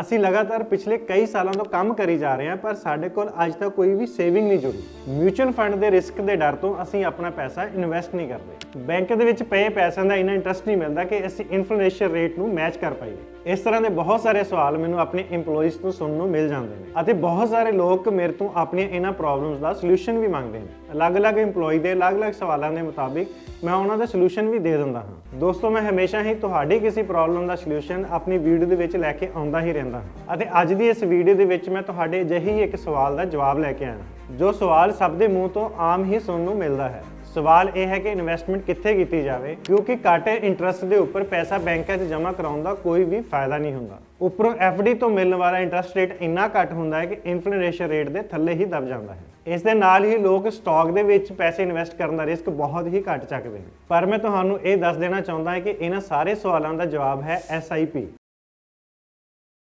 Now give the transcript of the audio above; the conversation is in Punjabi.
ਅਸੀਂ ਲਗਾਤਾਰ ਪਿਛਲੇ ਕਈ ਸਾਲਾਂ ਤੋਂ ਕੰਮ ਕਰੀ ਜਾ ਰਹੇ ਹਾਂ, ਪਰ ਸਾਡੇ ਕੋਲ ਅੱਜ ਤੱਕ ਕੋਈ ਵੀ ਸੇਵਿੰਗ ਨਹੀਂ ਜੁੜੀ। ਮਿਊਚੁਅਲ ਫੰਡ ਦੇ ਰਿਸਕ ਦੇ ਡਰ ਤੋਂ ਅਸੀਂ ਆਪਣਾ ਪੈਸਾ ਇਨਵੈਸਟ ਨਹੀਂ ਕਰਦੇ। ਬੈਂਕ ਦੇ ਵਿੱਚ ਪਏ ਪੈਸਿਆਂ ਦਾ ਇੰਨਾ ਇੰਟਰਸਟ ਨਹੀਂ ਮਿਲਦਾ ਕਿ ਅਸੀਂ ਇਨਫਲੇਸ਼ਨ ਰੇਟ ਨੂੰ ਮੈਚ ਕਰ ਪਾਈਏ। ਇਸ ਤਰ੍ਹਾਂ ਦੇ ਬਹੁਤ ਸਾਰੇ ਸਵਾਲ ਮੈਨੂੰ ਆਪਣੇ EMPLOYEES ਤੋਂ ਸੁਣਨ ਨੂੰ ਮਿਲ ਜਾਂਦੇ ਨੇ ਅਤੇ ਬਹੁਤ ਸਾਰੇ ਲੋਕ ਮੇਰੇ ਤੋਂ ਆਪਣੀਆਂ ਇਹਨਾਂ ਪ੍ਰੋਬਲਮਸ ਦਾ ਸੋਲੂਸ਼ਨ ਵੀ ਮੰਗਦੇ ਨੇ। ਅਲੱਗ-ਅਲੱਗ EMPLOYEE ਦੇ ਅਲੱਗ-ਅਲੱਗ ਸਵਾਲਾਂ ਦੇ ਮੁਤਾਬਿਕ ਮੈਂ ਉਹਨਾਂ ਦਾ ਸੋਲੂਸ਼ਨ ਵੀ ਦੇ ਦਿੰਦਾ ਹਾਂ। ਦੋਸਤੋ, ਮੈਂ ਹਮੇਸ਼ਾ ਹੀ ਤੁਹਾਡੀ ਕਿਸੇ ਪ੍ਰੋਬਲਮ ਦਾ ਸੋਲੂਸ਼ਨ ਆਪਣੀ ਵੀਡੀਓ ਦੇ ਵਿੱਚ ਲੈ ਕੇ ਆਉਂਦਾ ਹੀ ਰਹਿੰਦਾ ਹਾਂ ਅਤੇ ਅੱਜ ਦੀ ਇਸ ਵੀਡੀਓ ਦੇ ਵਿੱਚ ਮੈਂ ਤੁਹਾਡੇ ਅਜਿਹੀ ਇੱਕ ਸਵਾਲ ਦਾ ਜਵਾਬ ਲੈ ਕੇ ਆਇਆ। ਜੋ ਸਵਾਲ ਸਭ ਦੇ ਮੂੰਹ ਤੋਂ ਆਮ ਹੀ ਸੁਣਨ ਨੂੰ ਮਿਲਦਾ ਹੈ। ਸਵਾਲ ਇਹ ਹੈ ਕਿ ਇਨਵੈਸਟਮੈਂਟ ਕਿੱਥੇ ਕੀਤੀ ਜਾਵੇ, ਕਿਉਂਕਿ ਘੱਟ ਇੰਟਰਸਟ ਦੇ ਉੱਪਰ ਪੈਸਾ ਬੈਂਕਾਂ 'ਚ ਜਮ੍ਹਾਂ ਕਰਾਉਣ ਦਾ ਕੋਈ ਵੀ ਫਾਇਦਾ ਨਹੀਂ ਹੁੰਦਾ। ਉੱਪਰੋਂ FD ਤੋਂ ਮਿਲਣ ਵਾਲਾ ਇੰਟਰਸਟ ਰੇਟ ਇੰਨਾ ਘੱਟ ਹੁੰਦਾ ਹੈ ਕਿ ਇਨਫਲੇਸ਼ਨ ਰੇਟ ਦੇ ਥੱਲੇ ਹੀ ਦਬ ਜਾਂਦਾ ਹੈ। ਇਸ ਦੇ ਨਾਲ ਹੀ ਲੋਕ ਸਟਾਕ ਦੇ ਵਿੱਚ ਪੈਸੇ ਇਨਵੈਸਟ ਕਰਨ ਦਾ ਰਿਸਕ ਬਹੁਤ ਹੀ ਘੱਟ ਚੱਕਦੇ ਨੇ ਪਰ ਮੈਂ ਤੁਹਾਨੂੰ ਇਹ ਦੱਸ ਦੇਣਾ ਚਾਹੁੰਦਾ ਹਾਂ ਕਿ ਇਹਨਾਂ ਸਾਰੇ ਸਵਾਲਾਂ ਦਾ ਜਵਾਬ ਹੈ SIP